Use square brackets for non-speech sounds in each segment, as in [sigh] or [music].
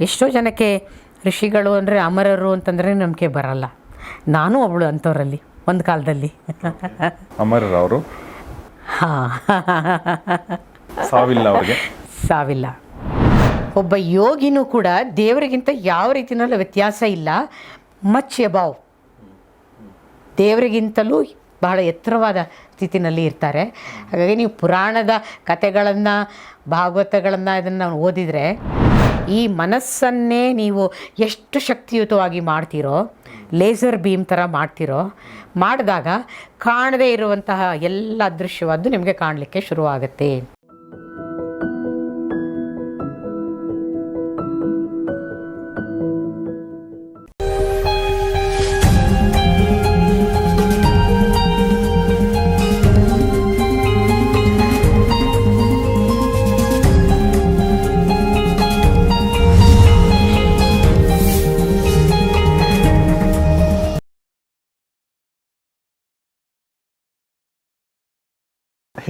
ಎಷ್ಟೋ ಜನಕ್ಕೆ ಋಷಿಗಳು ಅಂದರೆ ಅಮರರು ಅಂತಂದರೆ ನಂಬಿಕೆ ಬರಲ್ಲ. ನಾನು ಅವಳು ಅಂಥವ್ರಲ್ಲಿ ಒಂದು ಕಾಲದಲ್ಲಿ. ಅಮರರವರು ಅವರು? ಹಾಂ. ಸಾವಿಲ್ಲ ಅವ್ರಿಗೆ? ಸಾವಿಲ್ಲ. ಒಬ್ಬ ಯೋಗಿನೂ ಕೂಡ ದೇವರಿಗಿಂತ ಯಾವ ರೀತಿಯಲ್ಲೂ ವ್ಯತ್ಯಾಸ ಇಲ್ಲ. ಮಚ್ ಎಬಾವ್ ದೇವರಿಗಿಂತಲೂ ಬಹಳ ಎತ್ತರವಾದ ಸ್ಥಿತಿನಲ್ಲಿ ಇರ್ತಾರೆ. ಹಾಗಾಗಿ ನೀವು ಪುರಾಣದ ಕಥೆಗಳನ್ನು ಭಾಗವತಗಳನ್ನು ಇದನ್ನು ಓದಿದರೆ ಈ ಮನಸ್ಸನ್ನೇ ನೀವು ಎಷ್ಟು ಶಕ್ತಿಯುತವಾಗಿ ಮಾಡ್ತೀರೋ, ಲೇಸರ್ ಬೀಮ್ ಥರ ಮಾಡ್ತಿರೋ, ಮಾಡಿದಾಗ ಕಾಣದೇ ಇರುವಂತಹ ಎಲ್ಲ ದೃಶ್ಯವಾದ್ದು ನಿಮಗೆ ಕಾಣಲಿಕ್ಕೆ ಶುರುವಾಗುತ್ತೆ.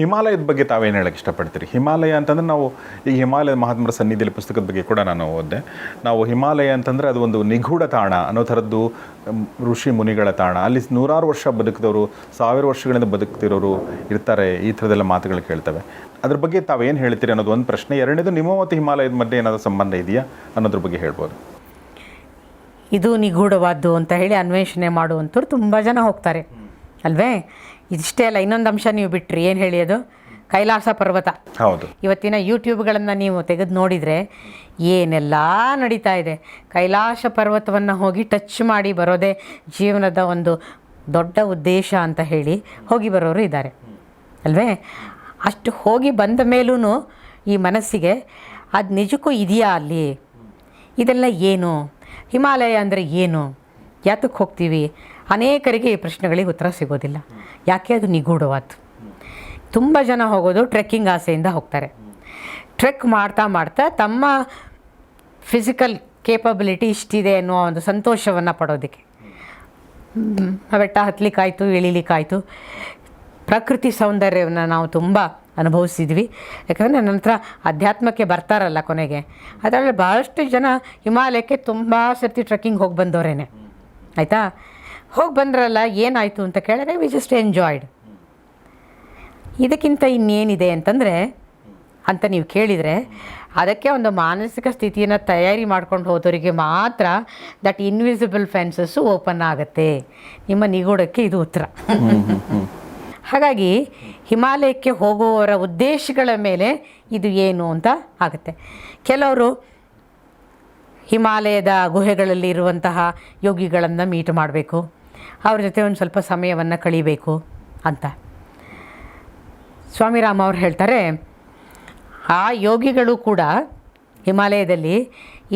ಹಿಮಾಲಯದ ಬಗ್ಗೆ ತಾವೇನು ಹೇಳಕ್ಕೆ ಇಷ್ಟಪಡ್ತೀರಿ? ಹಿಮಾಲಯ ಅಂತಂದ್ರೆ ನಾವು ಈ ಹಿಮಾಲಯ ಮಹಾತ್ಮರ ಸನ್ನಿಧಿಯಲ್ಲಿ ಪುಸ್ತಕದ ಬಗ್ಗೆ ಕೂಡ ನಾನು ಓದಿದೆ. ನಾವು ಹಿಮಾಲಯ ಅಂತಂದರೆ ಅದು ಒಂದು ನಿಗೂಢ ತಾಣ ಅನ್ನೋ ಥರದ್ದು ಋಷಿ ಮುನಿಗಳ ತಾಣ. ಅಲ್ಲಿ ನೂರಾರು ವರ್ಷ ಬದುಕಿದವರು, ಸಾವಿರ ವರ್ಷಗಳಿಂದ ಬದುಕ್ತಿರೋರು ಇರ್ತಾರೆ, ಈ ಥರದೆಲ್ಲ ಮಾತುಗಳು ಕೇಳ್ತವೆ. ಅದ್ರ ಬಗ್ಗೆ ತಾವೇನು ಹೇಳ್ತೀರಿ ಅನ್ನೋದು ಒಂದು ಪ್ರಶ್ನೆ. ಎರಡನೇದು, ನಿಮ್ಮ ಮತ್ತು ಹಿಮಾಲಯದ ಮಧ್ಯೆ ಏನಾದರೂ ಸಂಬಂಧ ಇದೆಯಾ ಅನ್ನೋದ್ರ ಬಗ್ಗೆ ಹೇಳ್ಬೋದು. ಇದು ನಿಗೂಢವಾದ್ದು ಅಂತ ಹೇಳಿ ಅನ್ವೇಷಣೆ ಮಾಡುವಂಥವ್ರು ತುಂಬ ಜನ ಹೋಗ್ತಾರೆ. ಅಲ್ವೇ? ಇದಿಷ್ಟೇ ಅಲ್ಲ ಇನ್ನೊಂದು ಅಂಶ ನೀವು ಬಿಟ್ರಿ. ಏನು ಹೇಳಿ ಅದು? ಕೈಲಾಸ ಪರ್ವತ. ಹೌದು. ಇವತ್ತಿನ ಯೂಟ್ಯೂಬ್ಗಳನ್ನು ನೀವು ತೆಗೆದು ನೋಡಿದರೆ ಏನೆಲ್ಲ ನಡೀತಾ ಇದೆ. ಕೈಲಾಸ ಪರ್ವತವನ್ನು ಹೋಗಿ ಟಚ್ ಮಾಡಿ ಬರೋದೇ ಜೀವನದ ಒಂದು ದೊಡ್ಡ ಉದ್ದೇಶ ಅಂತ ಹೇಳಿ ಹೋಗಿ ಬರೋರು ಇದ್ದಾರೆ. ಅಲ್ವೇ? ಅಷ್ಟು ಹೋಗಿ ಬಂದ ಮೇಲೂ ಈ ಮನಸ್ಸಿಗೆ ಅದು ನಿಜಕ್ಕೂ ಇದೆಯಾ ಅಲ್ಲಿ? ಇದೆಲ್ಲ ಏನು? ಹಿಮಾಲಯ ಅಂದರೆ ಏನು? ಯಾತಕ್ಕೆ ಹೋಗ್ತೀವಿ? ಅನೇಕರಿಗೆ ಈ ಪ್ರಶ್ನೆಗಳಿಗೆ ಉತ್ತರ ಸಿಗೋದಿಲ್ಲ. ಯಾಕೆ ಅದು ನಿಗೂಢವಾದ್ದು ತುಂಬ ಜನ ಹೋಗೋದು ಟ್ರೆಕ್ಕಿಂಗ್ ಆಸೆಯಿಂದ ಹೋಗ್ತಾರೆ. ಟ್ರೆಕ್ ಮಾಡ್ತಾ ಮಾಡ್ತಾ ತಮ್ಮ ಫಿಸಿಕಲ್ ಕೇಪಬಿಲಿಟಿ ಇಷ್ಟಿದೆ ಅನ್ನೋ ಒಂದು ಸಂತೋಷವನ್ನು ಪಡೋದಕ್ಕೆ. ಬೆಟ್ಟ ಹತ್ತಲಿಕ್ಕಾಯ್ತು ಇಳಿಲಿಕ್ಕಾಯ್ತು. ಪ್ರಕೃತಿ ಸೌಂದರ್ಯವನ್ನು ನಾವು ತುಂಬ ಅನುಭವಿಸಿದ್ವಿ. ಯಾಕಂದರೆ ನನ್ನ ಹತ್ರ ಅಧ್ಯಾತ್ಮಕ್ಕೆ ಬರ್ತಾರಲ್ಲ ಕೊನೆಗೆ. ಅದರಲ್ಲಿ ಭಾಳಷ್ಟು ಜನ ಹಿಮಾಲಯಕ್ಕೆ ತುಂಬ ಸರ್ತಿ ಟ್ರೆಕ್ಕಿಂಗ್ ಹೋಗಿ ಬಂದವರೇನೆ. ಆಯಿತಾ? ಹೋಗಿ ಬಂದ್ರಲ್ಲ, ಏನಾಯಿತು ಅಂತ ಕೇಳಿದ್ರೆ ವಿ ಜಸ್ಟ್ ಎಂಜಾಯ್ಡ್ ಇದಕ್ಕಿಂತ ಇನ್ನೇನಿದೆ ಅಂತಂದರೆ, ಅಂತ ನೀವು ಕೇಳಿದರೆ, ಅದಕ್ಕೆ ಒಂದು ಮಾನಸಿಕ ಸ್ಥಿತಿಯನ್ನು ತಯಾರಿ ಮಾಡ್ಕೊಂಡು ಹೋದವರಿಗೆ ಮಾತ್ರ ದಟ್ ಇನ್ವಿಸಿಬಲ್ ಫೆನ್ಸಸ್ಸು ಓಪನ್ ಆಗುತ್ತೆ. ನಿಮ್ಮ ನಿಗೂಢಕ್ಕೆ ಇದು ಉತ್ತರ. ಹಾಗಾಗಿ, ಹಿಮಾಲಯಕ್ಕೆ ಹೋಗುವವರ ಉದ್ದೇಶಗಳ ಮೇಲೆ ಇದು ಏನು ಅಂತ ಆಗುತ್ತೆ. ಕೆಲವರು ಹಿಮಾಲಯದ ಗುಹೆಗಳಲ್ಲಿ ಇರುವಂತಹ ಯೋಗಿಗಳನ್ನು ಮೀಟ್ ಮಾಡಬೇಕು. ಅವ್ರ ಜೊತೆ ಒಂದು ಸ್ವಲ್ಪ ಸಮಯವನ್ನು ಕಳೀಬೇಕು ಅಂತ. ಸ್ವಾಮಿರಾಮ ಅವ್ರು ಹೇಳ್ತಾರೆ, ಆ ಯೋಗಿಗಳು ಕೂಡ ಹಿಮಾಲಯದಲ್ಲಿ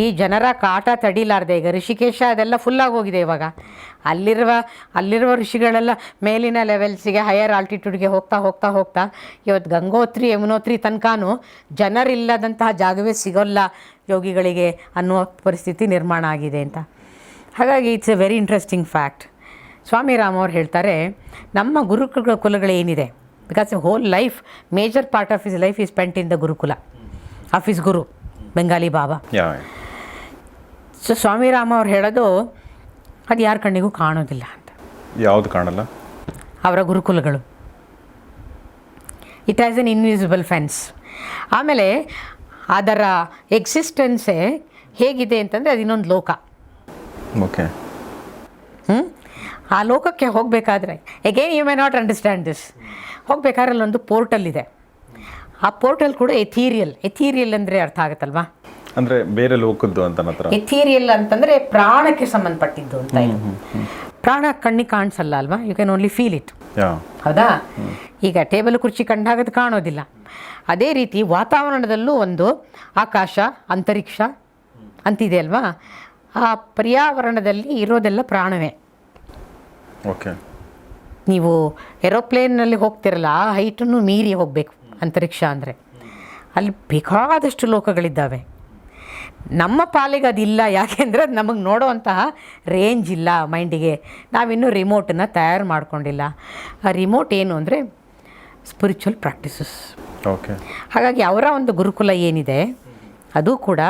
ಈ ಜನರ ಕಾಟ ತಡಿಲಾರ್ದೆ, ಈಗ ಋಷಿಕೇಶ ಅದೆಲ್ಲ ಫುಲ್ಲಾಗಿ ಹೋಗಿದೆ ಇವಾಗ. ಅಲ್ಲಿರುವ ಅಲ್ಲಿರುವ ಋಷಿಗಳೆಲ್ಲ ಮೇಲಿನ ಲೆವೆಲ್ಸಿಗೆ ಹೈಯರ್ ಆಲ್ಟಿಟ್ಯೂಡ್ಗೆ ಹೋಗ್ತಾ ಹೋಗ್ತಾ ಹೋಗ್ತಾ ಇವತ್ತು ಗಂಗೋತ್ರಿ, ಯಮುನೋತ್ರಿ ತನಕನೂ ಜನರಿಲ್ಲದಂತಹ ಜಾಗವೇ ಸಿಗೋಲ್ಲ ಯೋಗಿಗಳಿಗೆ ಅನ್ನುವ ಪರಿಸ್ಥಿತಿ ನಿರ್ಮಾಣ ಆಗಿದೆ ಅಂತ. ಹಾಗಾಗಿ it's a very interesting fact Swami Ram ಅವ್ರು ಹೇಳ್ತಾರೆ ನಮ್ಮ ಗುರುಕುಲ ಕುಲಗಳು ಏನಿದೆ? Because a whole life major part of his life is spent in the gurukul of his guru Bengali Baba so Swami Rama ಅವ್ರು ಹೇಳೋದು ಅದು ಯಾರ ಕಣ್ಣಿಗೂ ಕಾಣೋದಿಲ್ಲ ಅಂತ. ಯಾವುದು ಕಾಣಲ್ಲ? ಅವರ ಗುರುಕುಲಗಳು. It as an invisible fence ಆಮೇಲೆ ಅದರ ಎಕ್ಸಿಸ್ಟೆನ್ಸೇ ಹೇಗಿದೆ ಅಂತಂದರೆ ಅದು ಇನ್ನೊಂದು ಲೋಕ. ಓಕೆ ಹ್ಞೂ ಆ ಲೋಕಕ್ಕೆ ಹೋಗಬೇಕಾದ್ರೆ again you may not understand this ಹೋಗ್ಬೇಕಾದ್ರೆ ಅಲ್ಲೊಂದು ಪೋರ್ಟಲ್ ಇದೆ. ಆ ಪೋರ್ಟಲ್ ಕೂಡ ಎಥೀರಿಯಲ್ ಎಥೀರಿಯಲ್ ಅಂದರೆ ಅರ್ಥ ಆಗುತ್ತಲ್ವಾ? ಅಂದರೆ ಬೇರೆ ಲೋಕದ್ದು ಅಂತ ಮಾತ್ರ ಎಥೀರಿಯಲ್ ಅಂತಂದರೆ ಪ್ರಾಣಕ್ಕೆ ಸಂಬಂಧಪಟ್ಟಿದ್ದು ಅಂತ ಇದು. ಪ್ರಾಣ ಕಣ್ಣಿಗೆ ಕಾಣಿಸಲ್ಲ ಅಲ್ವಾ? You can only feel it ಹೌದಾ? ಈಗ ಟೇಬಲ್ ಕುರ್ಚಿ ಕಂಡಾಗದು ಕಾಣೋದಿಲ್ಲ. ಅದೇ ರೀತಿ ವಾತಾವರಣದಲ್ಲೂ ಒಂದು ಆಕಾಶ ಅಂತರಿಕ್ಷ ಅಂತಿದೆ ಅಲ್ವಾ? ಆ ಪರ್ಯಾವರಣದಲ್ಲಿ ಇರೋದೆಲ್ಲ ಪ್ರಾಣವೇ. ಓಕೆ. ನೀವು ಏರೋಪ್ಲೇನ್ನಲ್ಲಿ ಹೋಗ್ತಿರಲ್ಲ ಆ ಹೈಟನ್ನು ಮೀರಿ ಹೋಗಬೇಕು ಅಂತರಿಕ್ಷ ಅಂದರೆ. ಅಲ್ಲಿ ಬೇಕಾದಷ್ಟು ಲೋಕಗಳಿದ್ದಾವೆ. ನಮ್ಮ ಪಾಲಿಗೆ ಅದಿಲ್ಲ ಯಾಕೆಂದರೆ ಅದು ನಮಗೆ ನೋಡೋವಂತಹ ರೇಂಜ್ ಇಲ್ಲ ಮೈಂಡಿಗೆ ನಾವಿನ್ನೂ ರಿಮೋಟನ್ನು ತಯಾರು ಮಾಡ್ಕೊಂಡಿಲ್ಲ. ಆ ರಿಮೋಟ್ ಏನು ಅಂದರೆ ಸ್ಪಿರಿಚುವಲ್ ಪ್ರಾಕ್ಟೀಸಸ್ ಓಕೆ. ಹಾಗಾಗಿ ಅವರ ಒಂದು ಗುರುಕುಲ ಏನಿದೆ ಅದು ಕೂಡ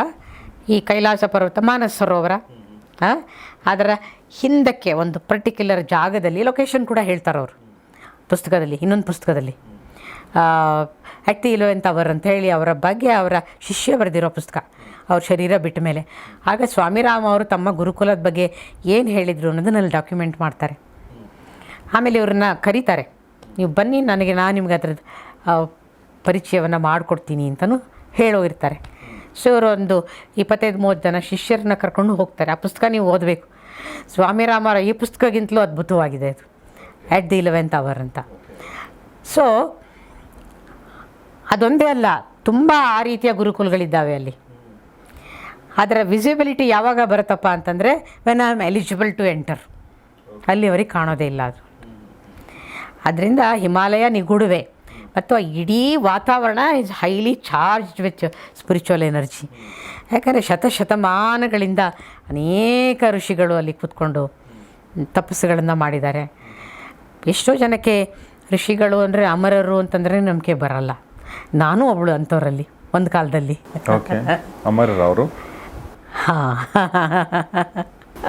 ಈ ಕೈಲಾಸ ಪರ್ವತ ಮಾನಸ ಸರೋವರ ಅದರ ಹಿಂದಕ್ಕೆ ಒಂದು ಪರ್ಟಿಕ್ಯುಲರ್ ಜಾಗದಲ್ಲಿ ಲೊಕೇಶನ್ ಕೂಡ ಹೇಳ್ತಾರೆ ಅವರು. ಪುಸ್ತಕದಲ್ಲಿ, ಇನ್ನೊಂದು ಪುಸ್ತಕದಲ್ಲಿ. ಅಟ್ ದಿ ಇಲೆವೆಂತ್ ಅವರ್ ಅಂತ ಹೇಳಿ ಅವರ ಬಗ್ಗೆ ಅವರ ಶಿಷ್ಯ ಬರೆದಿರೋ ಪುಸ್ತಕ. ಅವ್ರ ಶರೀರ ಬಿಟ್ಟ ಮೇಲೆ. ಆಗ ಸ್ವಾಮಿರಾಮ ಅವರು ತಮ್ಮ ಗುರುಕುಲದ ಬಗ್ಗೆ ಏನು ಹೇಳಿದರು ಅನ್ನೋದನ್ನಲ್ಲಿ ಡಾಕ್ಯುಮೆಂಟ್ ಮಾಡ್ತಾರೆ. ಆಮೇಲೆ ಇವ್ರನ್ನ ಕರೀತಾರೆ. ನೀವು ಬನ್ನಿ, ನನಗೆ ನಾನು ನಿಮ್ಗೆ ಅದ್ರದ್ದು ಪರಿಚಯವನ್ನು ಮಾಡಿಕೊಡ್ತೀನಿ ಅಂತಲೂ ಹೇಳೋಗಿರ್ತಾರೆ ಸೊ, ಇವರು ಒಂದು ಇಪ್ಪತ್ತೈದು ಮೂವತ್ತು ಜನ ಶಿಷ್ಯರನ್ನ ಕರ್ಕೊಂಡು ಹೋಗ್ತಾರೆ. ಆ ಪುಸ್ತಕ ನೀವು ಓದಬೇಕು. ಸ್ವಾಮಿರಾಮರ ಈ ಪುಸ್ತಕಗಿಂತಲೂ ಅದ್ಭುತವಾಗಿದೆ ಅದು ಆ್ಯಟ್ ದಿ ಇಲೆವೆಂತ್ ಅವರ್ ಅಂತ. ಸೊ ಅದೊಂದೇ ಅಲ್ಲ, ತುಂಬ ಆ ರೀತಿಯ ಗುರುಕುಲಗಳಿದ್ದಾವೆ ಅಲ್ಲಿ. ಅದರ ವಿಸಿಬಿಲಿಟಿ ಯಾವಾಗ ಬರುತ್ತಪ್ಪ ಅಂತಂದರೆ when I am eligible to enter ಅಲ್ಲಿವರೆಗೆ ಕಾಣೋದೇ ಇಲ್ಲ ಅದು. ಅದರಿಂದ ಹಿಮಾಲಯ ನಿಗೂಢವೇ. ಮತ್ತು ಆ ಇಡೀ ವಾತಾವರಣ is highly charged with spiritual energy ಯಾಕಂದರೆ ಶತಶತಮಾನಗಳಿಂದ ಅನೇಕ ಋಷಿಗಳು ಅಲ್ಲಿ ಕೂತ್ಕೊಂಡು ತಪಸ್ಸುಗಳನ್ನು ಮಾಡಿದ್ದಾರೆ. ಎಷ್ಟೋ ಜನಕ್ಕೆ ಋಷಿಗಳು ಅಂದರೆ ಅಮರರು ಅಂತಂದರೆ ನಂಬಿಕೆ ಬರಲ್ಲ. ನಾನು ಒಬ್ಬಳು ಅಂಥವ್ರಲ್ಲಿ ಒಂದು ಕಾಲದಲ್ಲಿ. ಅಮರರು ಅವರು? ಹಾಂ.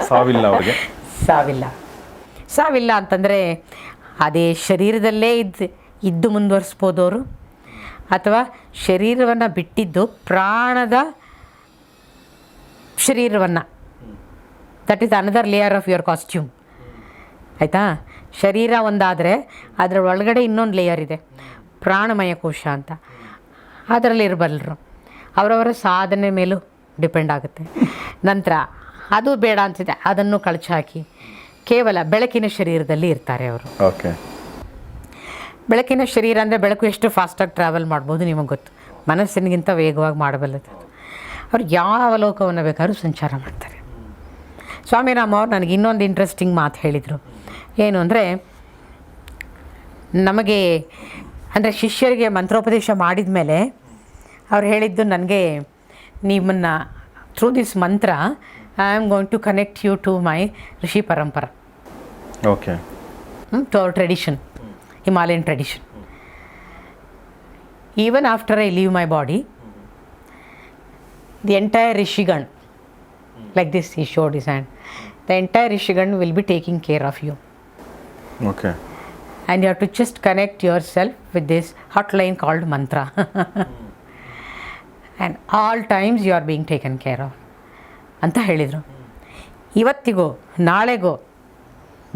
ಸಾವಿಲ್ಲ ಅವ್ರಿಗೆ? ಸಾವಿಲ್ಲ. ಸಾವಿಲ್ಲ ಅಂತಂದರೆ ಅದೇ ಶರೀರದಲ್ಲೇ ಇದ್ದು. ಇದ್ದು ಮುಂದುವರಿಸ್ಬೋದು ಅವರು ಅಥವಾ ಶರೀರವನ್ನು ಬಿಟ್ಟಿದ್ದು ಪ್ರಾಣದ ಶರೀರವನ್ನು. That is another layer of your costume ಆಯಿತಾ? ಶರೀರ ಒಂದಾದರೆ ಅದರ ಒಳಗಡೆ ಇನ್ನೊಂದು ಲೇಯರ್ ಇದೆ. ಪ್ರಾಣಮಯ ಕೋಶ ಅಂತ. ಅದರಲ್ಲಿ ಇರಬಲ್ಲರು ಅವರವರ ಸಾಧನೆ ಮೇಲೂ ಡಿಪೆಂಡ್ ಆಗುತ್ತೆ. ನಂತರ ಅದು ಬೇಡ ಅಂತಿದೆ ಅದನ್ನು ಕಳಚಾಕಿ. ಕೇವಲ ಬೆಳಕಿನ ಶರೀರದಲ್ಲಿ ಇರ್ತಾರೆ ಅವರು. ಓಕೆ ಬೆಳಕಿನ ಶರೀರ ಅಂದರೆ ಬೆಳಕು ಎಷ್ಟು ಫಾಸ್ಟಾಗಿ ಟ್ರಾವೆಲ್ ಮಾಡ್ಬೋದು ನಿಮಗೆ ಗೊತ್ತು. ಮನಸ್ಸಿನಿಗಿಂತ ವೇಗವಾಗಿ ಮಾಡಬಲ್ಲದು ಅವ್ರು ಯಾವ ಲೋಕವನ್ನು ಬೇಕಾದ್ರೂ ಸಂಚಾರ ಮಾಡ್ತಾರೆ. ಸ್ವಾಮಿರಾಮ ಅವ್ರು ನನಗೆ ಇನ್ನೊಂದು ಇಂಟ್ರೆಸ್ಟಿಂಗ್ ಮಾತು ಹೇಳಿದರು. ಏನು ಅಂದರೆ ನಮಗೆ ಅಂದರೆ ಶಿಷ್ಯರಿಗೆ ಮಂತ್ರೋಪದೇಶ ಮಾಡಿದ ಮೇಲೆ ಅವ್ರು ಹೇಳಿದ್ದು ನನಗೆ ನಿಮ್ಮನ್ನು through this mantra I am going to connect you to my rishi parampara okay to our tradition Himalayan tradition even after I leave my body the entire rishigan like this ಈ showed is and the entire rishigan will be taking care of you okay and you have to just connect yourself with this hotline called mantra. And all times you are being taken care of ಅಂತ ಹೇಳಿದರು. ಇವತ್ತಿಗೋ ನಾಳೆಗೋ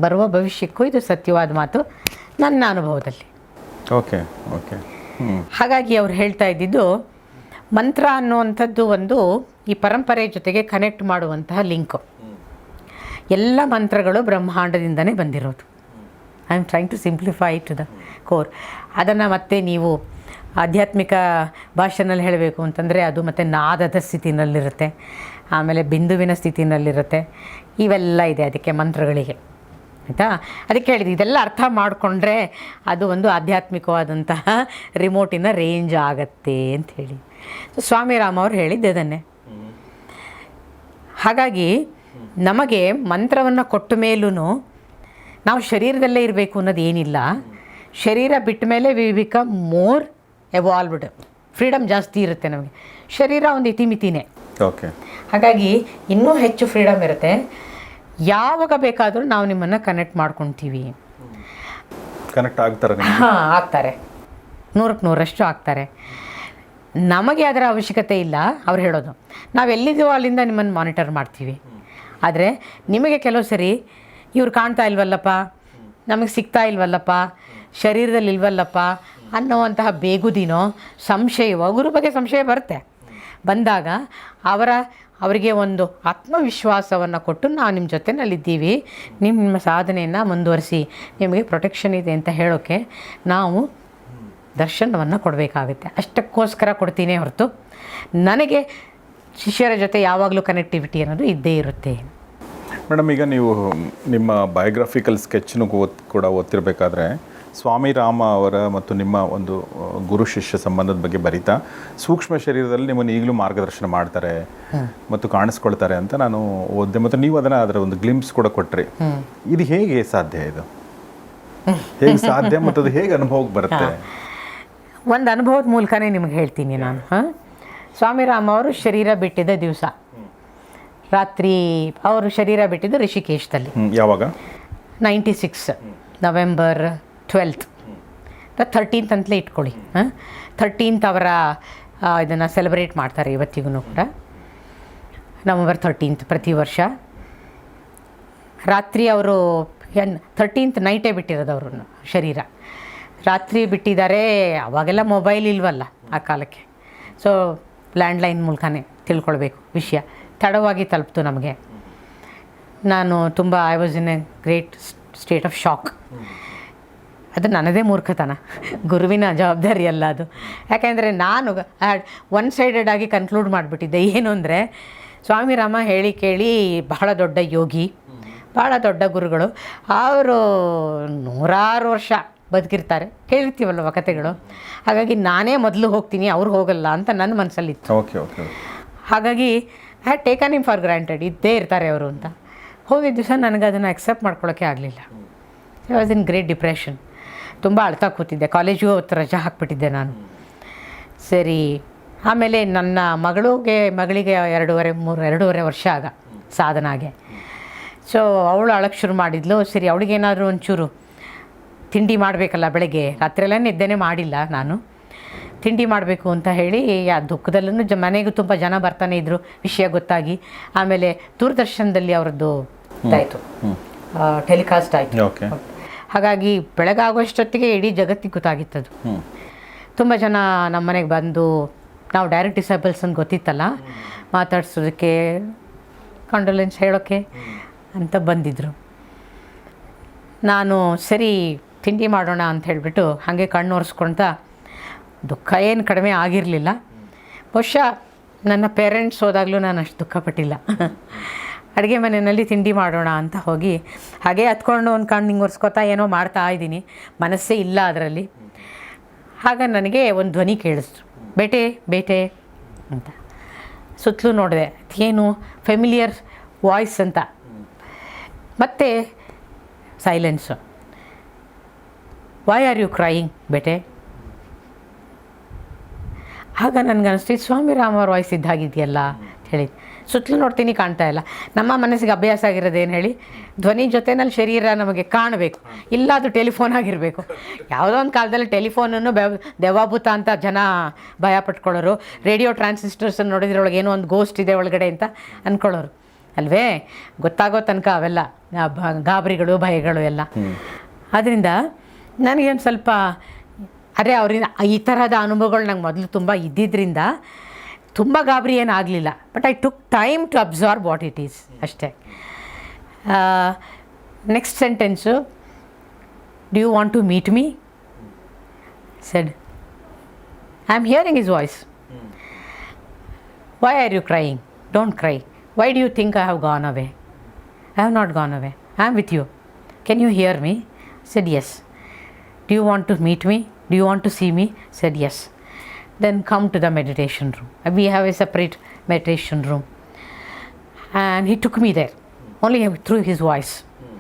ಬರುವ ಭವಿಷ್ಯಕ್ಕೂ ಇದು ಸತ್ಯವಾದ ಮಾತು. ನನ್ನ ಅನುಭವದಲ್ಲಿ. Okay okay. ಹಾಗಾಗಿ ಅವ್ರು ಹೇಳ್ತಾ ಇದ್ದಿದ್ದು ಮಂತ್ರ ಅನ್ನುವಂಥದ್ದು ಒಂದು ಈ ಪರಂಪರೆ ಜೊತೆಗೆ ಕನೆಕ್ಟ್ ಮಾಡುವಂತಹ ಲಿಂಕು ಎಲ್ಲ ಮಂತ್ರಗಳು ಬ್ರಹ್ಮಾಂಡದಿಂದನೇ ಬಂದಿರೋದು. I am trying to simplify to the core ಅದನ್ನು ಮತ್ತೆ ನೀವು ಆಧ್ಯಾತ್ಮಿಕ ಭಾಷೆನಲ್ಲಿ ಹೇಳಬೇಕು ಅಂತಂದರೆ ಅದು ಮತ್ತು ನಾದದ ಸ್ಥಿತಿನಲ್ಲಿರುತ್ತೆ ಆಮೇಲೆ ಬಿಂದುವಿನ ಸ್ಥಿತಿನಲ್ಲಿರುತ್ತೆ ಇವೆಲ್ಲ ಇದೆ ಅದಕ್ಕೆ ಮಂತ್ರಗಳಿಗೆ. ಆಯಿತಾ? ಅದಕ್ಕೆ ಹೇಳಿದ್ದು ಇದೆಲ್ಲ ಅರ್ಥ ಮಾಡಿಕೊಂಡ್ರೆ ಅದು ಒಂದು ಆಧ್ಯಾತ್ಮಿಕವಾದಂತಹ ರಿಮೋಟಿನ ರೇಂಜ್ ಆಗತ್ತೆ ಅಂತ ಹೇಳಿ. ಸ್ವಾಮಿ ರಾಮ ಅವರು ಹೇಳಿದ್ದೆ ಅದನ್ನೇ ಹಾಗಾಗಿ ನಮಗೆ ಮಂತ್ರವನ್ನು ಕೊಟ್ಟ ಮೇಲೂ ನಾವು ಶರೀರದಲ್ಲೇ ಇರಬೇಕು ಅನ್ನೋದು ಏನಿಲ್ಲ. ಶರೀರ ಬಿಟ್ಟ ಮೇಲೆ we become more evolved freedom ಜಾಸ್ತಿ ಇರುತ್ತೆ ನಮಗೆ. ಶರೀರ ಒಂದು ಇತಿಮಿತಿನೇ. ಓಕೆ ಹಾಗಾಗಿ ಇನ್ನೂ ಹೆಚ್ಚು ಫ್ರೀಡಮ್ ಇರುತ್ತೆ. ಯಾವಾಗ ಬೇಕಾದರೂ ನಾವು ನಿಮ್ಮನ್ನು ಕನೆಕ್ಟ್ ಮಾಡ್ಕೊತೀವಿ. ಕನೆಕ್ಟ್ ಆಗ್ತಾರೆ ಹಾಂ ಆಗ್ತಾರೆ. ನೂರಕ್ಕೆ ನೂರಷ್ಟು ಆಗ್ತಾರೆ. ನಮಗೆ ಅದರ ಅವಶ್ಯಕತೆ ಇಲ್ಲ ಅವ್ರು ಹೇಳೋದು. ನಾವು ಎಲ್ಲಿದ್ದೀವೋ ಅಲ್ಲಿಂದ ನಿಮ್ಮನ್ನು ಮಾನಿಟರ್ ಮಾಡ್ತೀವಿ. ಆದರೆ ನಿಮಗೆ ಕೆಲವು ಸರಿ ಇವ್ರು ಕಾಣ್ತಾ ಇಲ್ವಲ್ಲಪ್ಪ? ನಮಗೆ ಸಿಗ್ತಾ ಇಲ್ವಲ್ಲಪ್ಪ? ಶರೀರದಲ್ಲಿ ಇಲ್ವಲ್ಲಪ್ಪ? ಅನ್ನೋವಂತಹ ಬೇಗುದಿನೋ ಸಂಶಯವೋ ಗುರು ಬಗ್ಗೆ ಸಂಶಯ ಬರುತ್ತೆ. ಬಂದಾಗ ಅವರ ಅವರಿಗೆ ಒಂದು ಆತ್ಮವಿಶ್ವಾಸವನ್ನು ಕೊಟ್ಟು ನಾವು ನಿಮ್ಮ ಜೊತೆಯಲ್ಲಿದ್ದೀವಿ ನಿಮ್ಮ ಸಾಧನೆಯನ್ನು ಮುಂದುವರಿಸಿ, ನಿಮಗೆ ಪ್ರೊಟೆಕ್ಷನ್ ಇದೆ ಅಂತ ಹೇಳೋಕ್ಕೆ ನಾವು ದರ್ಶನವನ್ನು ಕೊಡಬೇಕಾಗುತ್ತೆ. ಅಷ್ಟಕ್ಕೋಸ್ಕರ ಕೊಡ್ತೀನಿ ಹೊರತು ನನಗೆ ಶಿಷ್ಯರ ಜೊತೆ ಯಾವಾಗಲೂ ಕನೆಕ್ಟಿವಿಟಿ ಅನ್ನೋದು ಇದ್ದೇ ಇರುತ್ತೆ. ಮೇಡಮ್, ಈಗ ನೀವು ನಿಮ್ಮ ಬಯೋಗ್ರಫಿಕಲ್ ಸ್ಕೆಚ್ನು ಓದ್, ಕೂಡ ಓದ್ತಿರ್ಬೇಕಾದ್ರೆ ಸ್ವಾಮಿ ರಾಮ ಅವರ ಮತ್ತು ನಿಮ್ಮ ಒಂದು ಗುರು ಶಿಷ್ಯ ಸಂಬಂಧದ ಬಗ್ಗೆ ಬರೀತಾ ಸೂಕ್ಷ್ಮ ಶರೀರದಲ್ಲಿ ನಿಮ್ಮನ್ನು ಈಗಲೂ ಮಾರ್ಗದರ್ಶನ ಮಾಡ್ತಾರೆ ಮತ್ತು ಕಾಣಿಸ್ಕೊಳ್ತಾರೆ ಅಂತ ನಾನು ಓದಿದೆ. ಮತ್ತು ನೀವು ಅದನ್ನು ಅದರ ಒಂದು ಗ್ಲಿಮ್ಸ್ ಕೂಡ ಕೊಟ್ರಿ. ಇದು ಹೇಗೆ ಸಾಧ್ಯ ಇದು? ಹೇಗೆ ಸಾಧ್ಯ ಮತ್ತು ಅದು ಹೇಗೆ ಅನುಭವಕ್ಕೆ ಬರುತ್ತೆ? ಒಂದು ಅನುಭವದ ಮೂಲಕನೇ ನಿಮಗೆ ಹೇಳ್ತೀನಿ ನಾನು. ಹಾಂ. ಸ್ವಾಮಿರಾಮ ಅವರು ಶರೀರ ಬಿಟ್ಟಿದ್ದ ದಿವಸ. ರಾತ್ರಿ ಅವರು ಶರೀರ ಬಿಟ್ಟಿದ್ದು ಋಷಿಕೇಶದಲ್ಲಿ ಯಾವಾಗ? Ninety six November twelfth thirteenth ಅಂತಲೇ ಇಟ್ಕೊಳ್ಳಿ, ಹಾಂ? ಥರ್ಟೀನ್ತ್ ಅವರ ಇದನ್ನು ಸೆಲೆಬ್ರೇಟ್ ಮಾಡ್ತಾರೆ ಇವತ್ತಿಗೂ ಕೂಡ. ನವಂಬರ್ ಥರ್ಟೀನ್ತ್ ಪ್ರತಿ ವರ್ಷ. ರಾತ್ರಿ ಅವರು ಎನ್ ಥರ್ಟೀನ್ತ್ ನೈಟೇ ಬಿಟ್ಟಿರೋದು ಅವ್ರನ್ನು, ಶರೀರ. ರಾತ್ರಿ ಬಿಟ್ಟಿದ್ದಾರೆ, ಅವಾಗೆಲ್ಲ ಮೊಬೈಲ್ ಇಲ್ವಲ್ಲ ಆ ಕಾಲಕ್ಕೆ. ಸೊ ಲ್ಯಾಂಡ್ಲೈನ್ ಮೂಲಕನೇ ತಿಳ್ಕೊಳ್ಬೇಕು ವಿಷಯ. ತಡವಾಗಿ ತಲುಪ್ತು ನಮಗೆ. ನಾನು ತುಂಬ I was in a great state of shock ಅದು ನನ್ನದೇ ಮೂರ್ಖತನ. ಗುರುವಿನ ಜವಾಬ್ದಾರಿ ಅಲ್ಲ ಅದು. ಯಾಕೆಂದರೆ ನಾನು ಒನ್ ಸೈಡೆಡ್ ಆಗಿ ಕನ್ಕ್ಲೂಡ್ ಮಾಡಿಬಿಟ್ಟಿದ್ದೆ. ಏನು ಅಂದರೆ ಸ್ವಾಮಿ ರಾಮ ಹೇಳಿ ಕೇಳಿ ಬಹಳ ದೊಡ್ಡ ಯೋಗಿ ಭಾಳ ದೊಡ್ಡ ಗುರುಗಳು. ಅವರು ನೂರಾರು ವರ್ಷ ಬದುಕಿರ್ತಾರೆ. ಕೇಳಿರ್ತೀವಲ್ವ ಕಥೆಗಳು ಹಾಗಾಗಿ ನಾನೇ ಮೊದಲು ಹೋಗ್ತೀನಿ ಅವ್ರು ಹೋಗಲ್ಲ ಅಂತ ನನ್ನ ಮನಸ್ಸಲ್ಲಿತ್ತು ಓಕೆ ಓಕೆ ಹಾಗಾಗಿ I taken him for granted ಇದ್ದೇ ಇರ್ತಾರೆ ಅವರು ಅಂತ. ಹೋಗಿದ್ದ ದಿವಸ ನನಗೆ ಅದನ್ನು ಅಕ್ಸೆಪ್ಟ್ ಮಾಡ್ಕೊಳ್ಳೋಕ್ಕೆ ಆಗಲಿಲ್ಲ. I was in great depression ತುಂಬ ಅಳ್ತಾ ಕೂತಿದ್ದೆ. ಕಾಲೇಜಿಗೂ ಅವತ್ತು ರಜೆ ಹಾಕ್ಬಿಟ್ಟಿದ್ದೆ ನಾನು. ಸರಿ ಆಮೇಲೆ ನನ್ನ ಮಗಳಿಗೆ ಮಗಳಿಗೆ ಎರಡೂವರೆ ಮೂರು ಎರಡೂವರೆ ವರ್ಷ ಆಗ ಸಾಧನಾಗೆ ಸೊ ಅವಳು ಅಳಕ್ಕೆ ಶುರು ಮಾಡಿದ್ಲು. ಸರಿ ಅವಳಿಗೇನಾದರೂ ಒಂಚೂರು ತಿಂಡಿ ಮಾಡಬೇಕಲ್ಲ ಬೆಳಗ್ಗೆ. ರಾತ್ರಿಯೆಲ್ಲ ನಿದ್ದೆನೇ ಮಾಡಿಲ್ಲ ನಾನು. ತಿಂಡಿ ಮಾಡಬೇಕು ಅಂತ ಹೇಳಿ ಆ ದುಃಖದಲ್ಲೂ ಜ ಮನೆಗೂ ತುಂಬ ಜನ ಬರ್ತಾನೆ ಇದ್ದರು ವಿಷಯ ಗೊತ್ತಾಗಿ. ಆಮೇಲೆ ದೂರದರ್ಶನದಲ್ಲಿ ಅವರದ್ದು ಇದಾಯಿತು. ಟೆಲಿಕಾಸ್ಟ್ ಆಯಿತು. ಓಕೆ ಹಾಗಾಗಿ ಬೆಳಗಾಗುವಷ್ಟೊತ್ತಿಗೆ ಇಡೀ ಜಗತ್ತಿಗೆ ಗೊತ್ತಾಗಿತ್ತದು. ತುಂಬ ಜನ ನಮ್ಮ ಮನೆಗೆ ಬಂದು ನಾವು ಡೈರೆಕ್ಟ್ ಡಿಸೇಬಲ್ಸ್ ಅಂತ ಗೊತ್ತಿತ್ತಲ್ಲ, ಮಾತಾಡ್ಸೋದಕ್ಕೆ ಕಂಡೋಲೆನ್ಸ್ ಹೇಳೋಕ್ಕೆ ಅಂತ ಬಂದಿದ್ದರು ನಾನು ಸರಿ ತಿಂಡಿ ಮಾಡೋಣ ಅಂತ ಹೇಳಿಬಿಟ್ಟು ಹಾಗೆ ಕಣ್ಣು ಒರೆಸ್ಕೊಳ್ತಾ ದುಃಖ ಏನು ಕಡಿಮೆ ಆಗಿರಲಿಲ್ಲ. ಬಹುಶಃ ನನ್ನ ಪೇರೆಂಟ್ಸ್ ಹೋದಾಗಲೂ ನಾನು ಅಷ್ಟು ದುಃಖಪಟ್ಟಿಲ್ಲ. ಅಡುಗೆ ಮನೆಯಲ್ಲಿ ತಿಂಡಿ ಮಾಡೋಣ ಅಂತ ಹೋಗಿ, ಹಾಗೆ ಹತ್ಕೊಂಡು ಒಂದು ಕಣ್ಣು ಹಿಂಗೆ ಒರೆಸ್ಕೊತಾ ಏನೋ ಮಾಡ್ತಾ ಇದ್ದೀನಿ. ಮನಸ್ಸೇ ಇಲ್ಲ ಅದರಲ್ಲಿ. ಆಗ ನನಗೆ ಒಂದು ಧ್ವನಿ ಕೇಳಿಸ್ತು. ಬೇಟೆ ಬೇಟೆ ಅಂತ. ಸುತ್ತಲೂ ನೋಡಿದೆ. ಏನು ಫೆಮಿಲಿಯರ್ ವಾಯ್ಸ್ ಅಂತ. ಮತ್ತೆ silence why are you crying beta? ಆಗ ನನಗೆ ಅನಿಸ್ತು ಸ್ವಾಮಿ ರಾಮ ಅವ್ರ ವಾಯ್ಸ್ ಇದ್ದಾಗಿದೆಯಲ್ಲ, ಅಂತ ಹೇಳಿ ಸುತ್ತಲೂ ನೋಡ್ತೀನಿ ಕಾಣ್ತಾ ಇಲ್ಲ. ನಮ್ಮ ಮನಸ್ಸಿಗೆ ಅಭ್ಯಾಸ ಆಗಿರೋದೇನು ಹೇಳಿ, ಧ್ವನಿ ಜೊತೆನಲ್ಲಿ ಶರೀರ ನಮಗೆ ಕಾಣಬೇಕು. ಇಲ್ಲ ಅದು ಟೆಲಿಫೋನ್ ಆಗಿರಬೇಕು. ಯಾವುದೋ ಒಂದು ಕಾಲದಲ್ಲಿ ಟೆಲಿಫೋನನ್ನು ಬೆವ್, ದೆವ್ವಾಭೂತ ಅಂತ ಜನ ಭಯ ಪಟ್ಕೊಳ್ಳೋರು, ರೇಡಿಯೋ ಟ್ರಾನ್ಸಿಸ್ಟರ್ಸನ್ನು ನೋಡಿದ್ರೊಳಗೆ ಏನೋ ಒಂದು ಗೋಸ್ಟ್ ಇದೆ ಒಳಗಡೆ ಅಂತ ಅಂದ್ಕೊಳ್ಳೋರು ಅಲ್ವೇ? ಗೊತ್ತಾಗೋ ತನಕ ಅವೆಲ್ಲ ಗಾಬರಿಗಳು, ಭಯಗಳು ಎಲ್ಲ. ಆದ್ದರಿಂದ ನನಗೇನು ಸ್ವಲ್ಪ, ಅರೆ ಅವರಿಂದ ಈ ಥರದ ಅನುಭವಗಳು ನಂಗೆ ಮೊದಲು ತುಂಬ ಇದ್ದಿದ್ದರಿಂದ ತುಂಬ ಗಾಬರಿ ಏನು ಆಗಲಿಲ್ಲ but I took time to absorb what it is ಅಷ್ಟೇ. Next sentence do you want to meet me said I am hearing his voice why are you crying don't cry why do you think I have gone away I have not gone away I am with you can you hear me said yes Do you want to meet me? Do you want to see me? Then come to the meditation room. Uh, we have a separate meditation room. And he took me there, only through his voice. Hmm.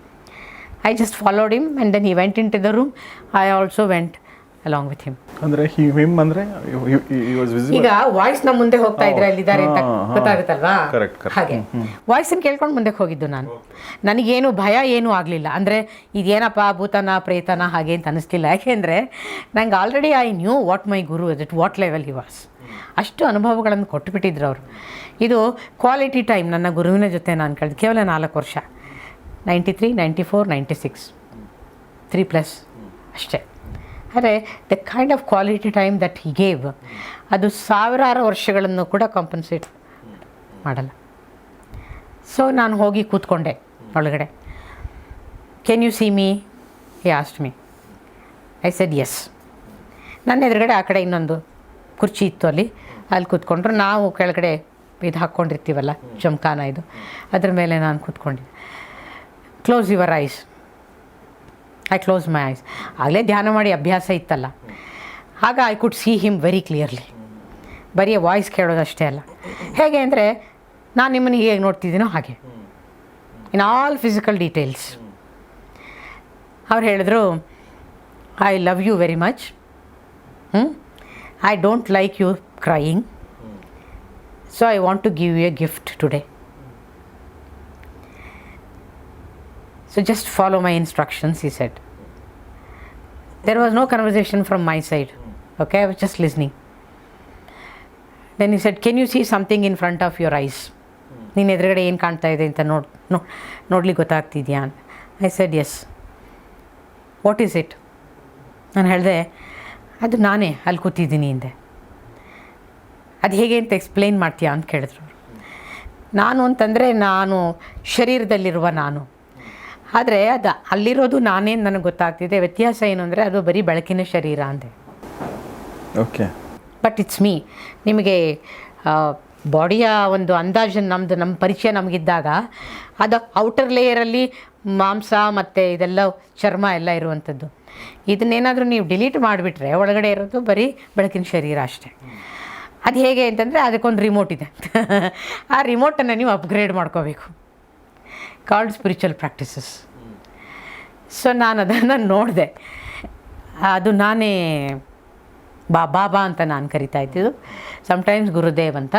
I just followed him and then he went into the room. I also went along with him ಅಂದ್ರೆ him ಅಂದ್ರೆ ಈಗ voice ನಮ್ಮ ಮುಂದೆ ಹೋಗ್ತಾ ಇದ್ರೆ ಅಲ್ಲಿದ್ದಾರೆ ಅಂತ. ಗೊತ್ತಾಗುತ್ತಲ್ವಾ. ಹಾಗೆ. Voice ಕೇಳ್ಕೊಂಡು ಮುಂದೆ ಹೋಗಿದ್ದು ನಾನು. ನನಗೇನು ಭಯ ಏನೂ ಆಗಲಿಲ್ಲ. ಅಂದರೆ ಇದೇನಪ್ಪ ಭೂತನ ಪ್ರೇತನ ಹಾಗೆ ಅಂತ ಅನಿಸ್ತಿಲ್ಲ ಯಾಕೆಂದರೆ ನಂಗೆ already I knew what my guru it what level he was ಅಷ್ಟು ಅನುಭವಗಳನ್ನು ಕೊಟ್ಟುಬಿಟ್ಟಿದ್ರು ಅವರು. ಇದು ಕ್ವಾಲಿಟಿ ಟೈಮ್ ನನ್ನ ಗುರುವಿನ ಜೊತೆ ನಾನು ಕಳೆದು ಕೇವಲ ನಾಲ್ಕು ವರ್ಷ. Ninety three ninety four ninety six three plus ಅಷ್ಟೇ. ಆದರೆ the kind of quality time that he gave ಅದು ಸಾವಿರಾರು ವರ್ಷಗಳನ್ನು ಕೂಡ ಕಾಂಪನ್ಸೇಟ್ ಮಾಡಲ್ಲ. ಸೊ ನಾನು ಹೋಗಿ ಕೂತ್ಕೊಂಡೆ ಒಳಗಡೆ. Can you see me he asked me I said yes ನನ್ನ ಎದುರುಗಡೆ ಆ ಕಡೆ ಇನ್ನೊಂದು ಕುರ್ಚಿ ಇತ್ತು ಅಲ್ಲಿ. ಅಲ್ಲಿ ಕೂತ್ಕೊಂಡ್ರು. ನಾವು ಕೆಳಗಡೆ ಇದು ಹಾಕ್ಕೊಂಡಿರ್ತೀವಲ್ಲ ಜಮ್ಖಾನ ಇದು. ಅದ್ರ ಮೇಲೆ ನಾನು ಕೂತ್ಕೊಂಡಿದ್ದೆ. Close your eyes I close my eyes ಆಗಲೇ ಧ್ಯಾನ ಮಾಡಿ ಅಭ್ಯಾಸ ಇತ್ತಲ್ಲ. ಆಗ I could see him very clearly ಬರೀ ವಾಯ್ಸ್ ಕೇಳೋದಷ್ಟೇ ಅಲ್ಲ. ಹೇಗೆ ಅಂದರೆ ನಾನು ನಿಮ್ಮನ್ನು ಹೇಗೆ ನೋಡ್ತಿದ್ದೀನೋ ಹಾಗೆ. ಇನ್ ಆಲ್ ಫಿಸಿಕಲ್ ಡೀಟೇಲ್ಸ್ ಅವ್ರು ಹೇಳಿದ್ರು I love you very much I don't like you crying so I want to give you a gift today so just follow my instructions he said there was no conversation from my side okay I was just listening then he said can you see something in front of your eyes ನೀನು ಎದುರುಗಡೆ ಏನು ಕಾಣ್ತಾ ಇದೆ ಅಂತ ನೋಡ್ ನೋ ನೋಡ್ಲಿಕ್ಕೆ ಗೊತ್ತಾಗ್ತಿದ್ಯಾ I said yes what is it ನಾನು ಹೇಳಿದೆ ಅದು ನಾನೇ ಅಲ್ಲಿ ಕೂತಿದ್ದೀನಿ ಹಿಂದೆ ಅದು ಹೇಗೆ ಅಂತ ಎಕ್ಸ್ಪ್ಲೇನ್ ಮಾಡ್ತೀಯಾ ಅಂತ ಕೇಳಿದ್ರು ನಾನು ಅಂತಂದರೆ ನಾನು ಶರೀರದಲ್ಲಿರುವ ನಾನು ಆದರೆ ಅದು ಅಲ್ಲಿರೋದು ನಾನೇನು ನನಗೆ ಗೊತ್ತಾಗ್ತಿದೆ. ವ್ಯತ್ಯಾಸ ಏನು ಅಂದರೆ ಅದು ಬರೀ ಬೆಳಕಿನ ಶರೀರ ಅಂದೆ. ಓಕೆ ಬಟ್ ಇಟ್ಸ್ ಮೀ ನಿಮಗೆ ಬಾಡಿಯ ಒಂದು ಅಂದಾಜು ನಮ್ಮದು ನಮ್ಮ ಪರಿಚಯ ನಮಗಿದ್ದಾಗ ಅದು ಔಟರ್ ಲೇಯರಲ್ಲಿ ಮಾಂಸ ಮತ್ತು ಇದೆಲ್ಲ ಚರ್ಮ ಎಲ್ಲ ಇರುವಂಥದ್ದು ಇದನ್ನೇನಾದರೂ ನೀವು ಡಿಲೀಟ್ ಮಾಡಿಬಿಟ್ರೆ ಒಳಗಡೆ ಇರೋದು ಬರೀ ಬೆಳಕಿನ ಶರೀರ ಅಷ್ಟೇ. ಅದು ಹೇಗೆ ಅಂತಂದರೆ ಅದಕ್ಕೊಂದು ರಿಮೋಟ್ ಇದೆ. [laughs] ಆ ರಿಮೋಟನ್ನು ನೀವು ಅಪ್ಗ್ರೇಡ್ ಮಾಡ್ಕೋಬೇಕು. ಕಾಲ್ಡ್ ಸ್ಪಿರಿಚುವಲ್ ಪ್ರಾಕ್ಟೀಸಸ್ ಸೊ ನಾನು ಅದನ್ನು ನೋಡಿದೆ ಅದು ನಾನೇ ಬಾ ಬಾಬಾ ಅಂತ ನಾನು ಕರಿತಾ ಇದ್ದಿದ್ದು ಸಮ್ಟೈಮ್ಸ್ ಗುರುದೇವ್ ಅಂತ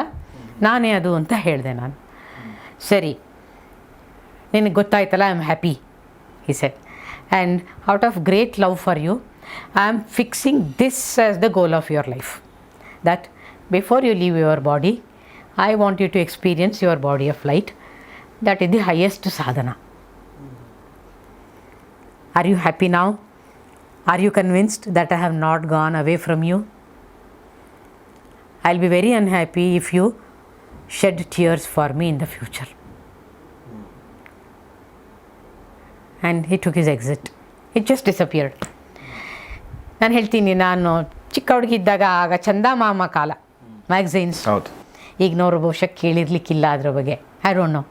ನಾನೇ ಅದು ಅಂತ ಹೇಳಿದೆ ನಾನು ಸರಿ ನಿನಗೆ ಗೊತ್ತಾಯ್ತಲ್ಲ I am happy he said and out of great love for you I am fixing this as the goal of your life that before you leave your body I want you to experience your body of light that is the highest sadhana. Are you happy now are you convinced that I have not gone away from you I will be very unhappy if you shed tears for me in the future and he took his exit it just disappeared ನಾನು ಹೇಳ್ತೀನಿ ನಾನು ಚಿಕ್ಕ ಹುಡುಗಿ ಇದ್ದಾಗ ಆಗ ಚಂದ ಮಾಮ ಕಾಲ ಮ್ಯಾಗ್ಝೈನ್ಸ್ ಈಗ ನೋರು ಬಹುಶಃ ಕೇಳಿರ್ಲಿಕ್ಕಿಲ್ಲ ಅದ್ರ ಬಗ್ಗೆ. ಐ ಡೋಂಟ್ ನೋ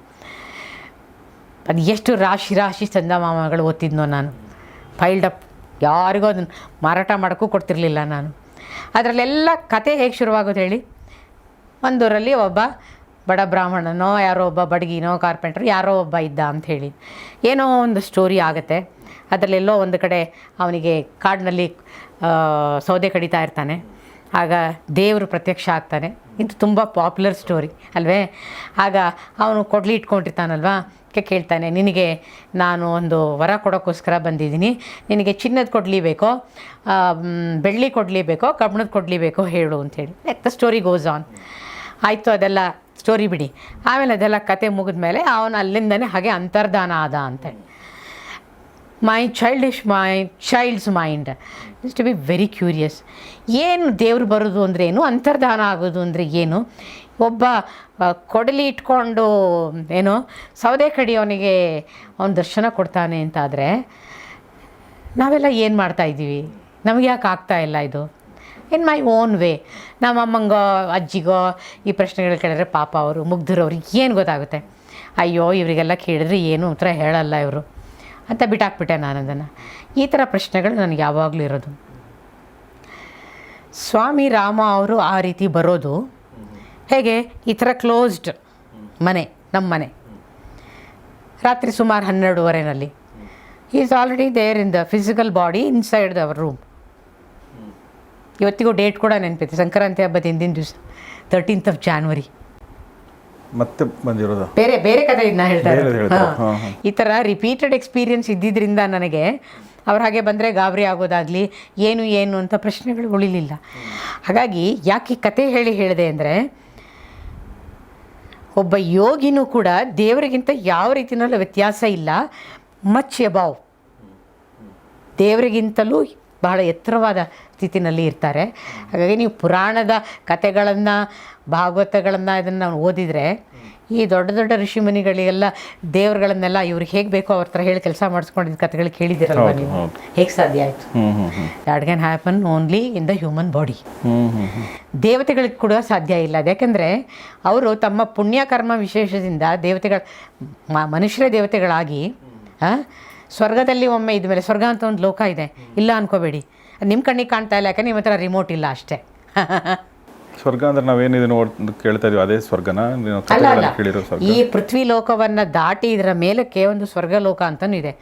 ಅದು ಎಷ್ಟು ರಾಶಿ ರಾಶಿ ಚಂದಮಾಮಗಳು ಓದ್ತಿದ್ನೋ ನಾನು. ಫೈಲ್ಡ್ ಅಪ್ ಯಾರಿಗೂ ಅದನ್ನು ಮಾರಾಟ ಮಾಡೋಕ್ಕೂ ಕೊಡ್ತಿರ್ಲಿಲ್ಲ ನಾನು. ಅದರಲ್ಲೆಲ್ಲ ಕತೆ ಹೇಗೆ ಶುರುವಾಗೋದು ಹೇಳಿ? ಒಂದೂರಲ್ಲಿ ಒಬ್ಬ ಬಡ ಬ್ರಾಹ್ಮಣನೋ, ಯಾರೋ ಒಬ್ಬ ಬಡಗಿನೋ, ಕಾರ್ಪೆಂಟ್ರು, ಯಾರೋ ಒಬ್ಬ ಇದ್ದ ಅಂತ ಹೇಳಿ. ಏನೋ ಒಂದು ಸ್ಟೋರಿ ಆಗುತ್ತೆ. ಅದರಲ್ಲೆಲ್ಲೋ ಒಂದು ಕಡೆ ಅವನಿಗೆ ಕಾಡಿನಲ್ಲಿ ಸೌದೆ ಕಡಿತಾ ಇರ್ತಾನೆ. ಆಗ ದೇವರು ಪ್ರತ್ಯಕ್ಷ ಆಗ್ತಾನೆ. ಇದು ತುಂಬ ಪಾಪ್ಯುಲರ್ ಸ್ಟೋರಿ ಅಲ್ವೇ? ಆಗ ಅವನು ಕೊಡ್ಲಿ ಇಟ್ಕೊಂಡಿರ್ತಾನಲ್ವಾ? ಕೇಳ್ತಾನೆ, ನಿನಗೆ ನಾನು ಒಂದು ವರ ಕೊಡೋಕ್ಕೋಸ್ಕರ ಬಂದಿದ್ದೀನಿ. ನಿನಗೆ ಚಿನ್ನದ ಕೊಡಲಿ ಬೇಕೋ ಬೆಳ್ಳಿ ಕೊಡಲಿ ಬೇಕೋ ಕಬ್ಬಣದ ಕೊಡಲಿ ಬೇಕೋ ಹೇಳು ಅಂತೇಳಿ like the story goes on ಆಯಿತು, ಅದೆಲ್ಲ ಸ್ಟೋರಿ ಬಿಡಿ. ಆಮೇಲೆ ಅದೆಲ್ಲ ಕತೆ ಮುಗಿದ ಮೇಲೆ ಅವನು ಅಲ್ಲಿಂದನೇ ಹಾಗೆ ಅಂತರ್ಧಾನ ಆದ ಅಂತೇಳಿ my childish my child's mind is to be very curious ಏನು ದೇವ್ರು ಬರೋದು ಅಂದರೆ ಏನು? ಅಂತರ್ಧಾನ ಆಗೋದು ಅಂದರೆ ಏನು? ಒಬ್ಬ ಕೊಡಲಿ ಇಟ್ಕೊಂಡು, ಏನು, ಸೌದೆ ಕಡಿಯೋನಿಗೆ ಅವನು ದರ್ಶನ ಕೊಡ್ತಾನೆ ಅಂತಾದರೆ ನಾವೆಲ್ಲ ಏನು ಮಾಡ್ತಾಯಿದ್ದೀವಿ ನಮಗೆ ಯಾಕೆ ಆಗ್ತಾ ಇಲ್ಲ ಇದು? ಇನ್ ಮೈ ಓನ್ ವೇ ನಮ್ಮ ಅಮ್ಮಂಗೋ, ಅಜ್ಜಿಗೋ ಈ ಪ್ರಶ್ನೆಗಳು ಕೇಳಿದ್ರೆ ಪಾಪ ಅವರು, ಮುಗ್ಧರು ಅವ್ರಿಗೆ ಏನು ಗೊತ್ತಾಗುತ್ತೆ? ಅಯ್ಯೋ, ಇವರಿಗೆಲ್ಲ ಕೇಳಿದ್ರೆ ಏನು ಉತ್ತರ ಹೇಳಲ್ಲ ಇವರು. ಅಂತ ಬಿಟ್ಟಾಕ್ಬಿಟ್ಟೆ ನಾನು ಅದನ್ನು ಈ ಥರ ಪ್ರಶ್ನೆಗಳು ನನಗೆ ಯಾವಾಗಲೂ ಇರೋದು. ಸ್ವಾಮಿ ರಾಮ ಅವರು ಆ ರೀತಿ ಬರೋದು. ಹೇಗೆ? ಈ ಥರ ಕ್ಲೋಸ್ಡ್ ಮನೆ ನಮ್ಮ ಮನೆ. ರಾತ್ರಿ ಸುಮಾರು ಹನ್ನೆರಡುವರೆನಲ್ಲಿ. Is already there in the physical body inside the room ಇವತ್ತಿಗೂ ಡೇಟ್ ಕೂಡ ನೆನಪಿದೆ. ಸಂಕ್ರಾಂತಿ ಹಬ್ಬದ ಹಿಂದಿನ ದಿವಸ ತರ್ಟೀನ್ತ್ ಆಫ್ ಜಾನ್ವರಿ ಮತ್ತೆ ಬಂದಿರೋದು? ಬೇರೆ ಬೇರೆ ಕಥೆ ಇದನ್ನ ಹೇಳ್ತಾರೆ ಬೇರೆದು ಹೇಳ್ತಾರೆ. ಹಾ. ಹಾ, ಹಾ. ಈ ಥರ ರಿಪೀಟೆಡ್ ಎಕ್ಸ್ಪೀರಿಯನ್ಸ್ ಇದ್ದಿದ್ದರಿಂದ ನನಗೆ ಅವ್ರು ಹಾಗೆ ಬಂದರೆ ಗಾಬರಿ ಆಗೋದಾಗಲಿ, ಏನು ಏನು ಅಂತ ಪ್ರಶ್ನೆಗಳು ಉಳಿಲಿಲ್ಲ. ಹಾಗಾಗಿ ಯಾಕೆ ಕತೆ ಹೇಳಿ ಹೇಳಿದೆ ಅಂದರೆ, ಒಬ್ಬ ಯೋಗಿನೂ ಕೂಡ ದೇವರಿಗಿಂತ ಯಾವ ರೀತಿಯಲ್ಲೂ ವ್ಯತ್ಯಾಸ ಇಲ್ಲ. ಮಚ್ ಎಬಾವ್ ದೇವರಿಗಿಂತಲೂ ಬಹಳ ಎತ್ತರವಾದ ಸ್ಥಿತಿನಲ್ಲಿ ಇರ್ತಾರೆ. ಹಾಗಾಗಿ ನೀವು ಪುರಾಣದ ಕತೆಗಳನ್ನು, ಭಾಗವತಗಳನ್ನು ಇದನ್ನು ನಾವು ಓದಿದರೆ ಈ ದೊಡ್ಡ ದೊಡ್ಡ ಋಷಿಮುನಿಗಳಿಗೆಲ್ಲ ದೇವರುಗಳನ್ನೆಲ್ಲ ಇವ್ರಿಗೆ ಹೇಗೆ ಬೇಕೋ ಅವ್ರ ಹತ್ರ ಹೇಳಿ ಕೆಲಸ ಮಾಡಿಸ್ಕೊಂಡಿದ್ದ ಕಥೆಗಳು ಕೇಳಿದ್ದೀರಲ್ವ ನೀವು? ಹೇಗೆ ಸಾಧ್ಯ ಆಯಿತು? That can happen only in the human body ದೇವತೆಗಳಿಗೆ ಕೂಡ ಸಾಧ್ಯ ಇಲ್ಲ. ಯಾಕೆಂದರೆ ಅವರು ತಮ್ಮ ಪುಣ್ಯಕರ್ಮ ವಿಶೇಷದಿಂದ ದೇವತೆಗಳ ಮನುಷ್ಯರೇ ದೇವತೆಗಳಾಗಿ ಸ್ವರ್ಗದಲ್ಲಿ ಒಮ್ಮೆ ಇದ್ಮೇಲೆ ಸ್ವರ್ಗ ಅಂತ ಒಂದು ಲೋಕ ಇದೆ. ಇಲ್ಲ ಅನ್ಕೋಬೇಡಿ. ನಿಮ್ಮ ಕಣ್ಣಿಗೆ ಕಾಣ್ತಾ ಇಲ್ಲ ಯಾಕಂದ್ರೆ ನಿಮ್ಮ ಹತ್ರ ರಿಮೋಟ್ ಇಲ್ಲ ಅಷ್ಟೇ. [laughs] ಸ್ವರ್ಗ ಅಂದ್ರೆ ನಾವೇನಿದೆ ನೋಡ್ ಕೇಳ್ತಾ ಇದೀವಿ ಅದೇ ಸ್ವರ್ಗನ? ಕೇಳಿರೋ ಸ್ವರ್ಗ? ಈ ಪೃಥ್ವಿ ಲೋಕವನ್ನು ದಾಟಿ ಇದರ ಮೇಲಕ್ಕೆ ಒಂದು ಸ್ವರ್ಗ ಲೋಕ ಅಂತಲೂ ಇದೆ.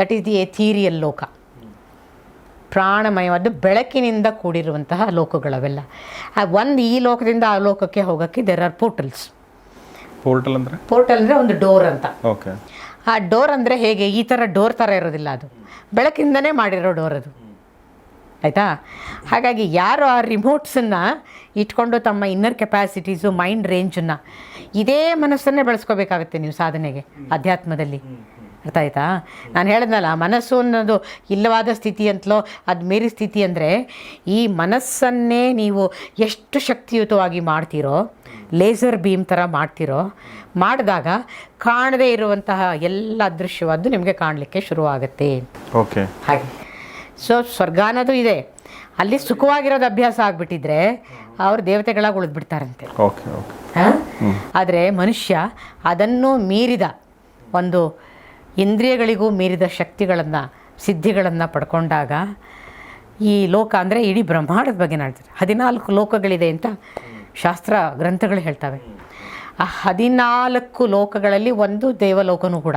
ದಟ್ ಈಸ್ ದಿ ಎಥೀರಿಯಲ್ ಲೋಕ. ಪ್ರಾಣಮಯವಾದ ಬೆಳಕಿನಿಂದ ಕೂಡಿರುವಂತಹ ಲೋಕಗಳವೆಲ್ಲ. ಒಂದು ಈ ಲೋಕದಿಂದ ಆ ಲೋಕಕ್ಕೆ ಹೋಗೋಕ್ಕೆ ದೇರ್ ಆರ್ ಪೋರ್ಟಲ್ಸ್ ಪೋರ್ಟಲ್ ಅಂದ್ರೆ? ಪೋರ್ಟಲ್ ಅಂದರೆ ಒಂದು ಡೋರ್ ಅಂತ. ಓಕೆ ಆ ಡೋರ್ ಅಂದರೆ ಹೇಗೆ? ಈ ಥರ ಡೋರ್ ಥರ ಇರೋದಿಲ್ಲ ಅದು. ಬೆಳಕಿಂದನೇ ಮಾಡಿರೋ ಡೋರ್ ಅದು. ಆಯಿತಾ? ಹಾಗಾಗಿ ಯಾರು ಆ ರಿಮೋಟ್ಸನ್ನು ಇಟ್ಕೊಂಡು ತಮ್ಮ ಇನ್ನರ್ ಕೆಪಾಸಿಟೀಸು ಮೈಂಡ್ ರೇಂಜನ್ನು ಇದೇ ಮನಸ್ಸನ್ನೇ ಬೆಳೆಸ್ಕೋಬೇಕಾಗುತ್ತೆ ನೀವು ಸಾಧನೆಗೆ ಅಧ್ಯಾತ್ಮದಲ್ಲಿ. ಅರ್ಥ ಆಯ್ತಾ? ನಾನು ಹೇಳಿದ್ನಲ್ಲ ಮನಸ್ಸು ಅನ್ನೋದು ಇಲ್ಲವಾದ ಸ್ಥಿತಿ ಅಂತಲೋ ಅದು ಮೀರಿ ಸ್ಥಿತಿ ಅಂದರೆ ಈ ಮನಸ್ಸನ್ನೇ ನೀವು ಎಷ್ಟು ಶಕ್ತಿಯುತವಾಗಿ ಮಾಡ್ತೀರೋ ಲೇಸರ್ ಬೀಮ್ ಥರ ಮಾಡ್ತಿರೋ ಮಾಡಿದಾಗ ಕಾಣದೇ ಇರುವಂತಹ ಎಲ್ಲ ಅದೃಶ್ಯವಾದ್ದು ನಿಮಗೆ ಕಾಣಲಿಕ್ಕೆ ಶುರುವಾಗುತ್ತೆ. ಓಕೆ ಹಾಗೆ. ಸೊ ಸ್ವರ್ಗ ಅನ್ನೋದು ಇದೆ. ಅಲ್ಲಿ ಸುಖವಾಗಿರೋದು ಅಭ್ಯಾಸ ಆಗಿಬಿಟ್ಟಿದ್ರೆ ಅವರು ದೇವತೆಗಳಾಗಿ ಉಳಿದ್ಬಿಡ್ತಾರಂತೆ. ಓಕೆ ಓಕೆ ಆದರೆ ಮನುಷ್ಯ ಅದನ್ನು ಮೀರಿದ ಒಂದು ಇಂದ್ರಿಯಗಳಿಗೂ ಮೀರಿದ ಶಕ್ತಿಗಳನ್ನು ಸಿದ್ಧಿಗಳನ್ನು ಪಡ್ಕೊಂಡಾಗ ಈ ಲೋಕ ಅಂದರೆ ಇಡೀ ಬ್ರಹ್ಮಾಂಡದ ಬಗ್ಗೆ ನಾಡ್ತಾರೆ ಹದಿನಾಲ್ಕು ಲೋಕಗಳಿದೆ ಅಂತ ಶಾಸ್ತ್ರ ಗ್ರಂಥಗಳು ಹೇಳ್ತವೆ. ಆ ಹದಿನಾಲ್ಕು ಲೋಕಗಳಲ್ಲಿ ಒಂದು ದೇವಲೋಕನೂ ಕೂಡ.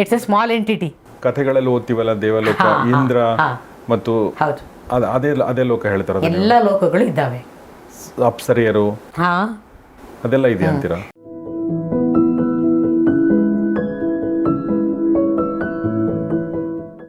ಇಟ್ಸ್ ಎ ಸ್ಮಾಲ್ ಎಂಟಿಟಿ ಕಥೆಗಳಲ್ಲಿ ಓದ್ತೀವಲ್ಲ ದೇವಲೋಕ ಇಂದ್ರ ಮತ್ತು ಹೌದು. ಅದ್- ಅದೇ ಅದೇ ಲೋಕ ಹೇಳ್ತಾರ ಎಲ್ಲ ಲೋಕಗಳು ಇದ್ದಾವೆ. ಅಪ್ಸರಿಯರು? ಹಾಂ. ಅದೆಲ್ಲ ಇದೆ ಅಂತೀರಾ?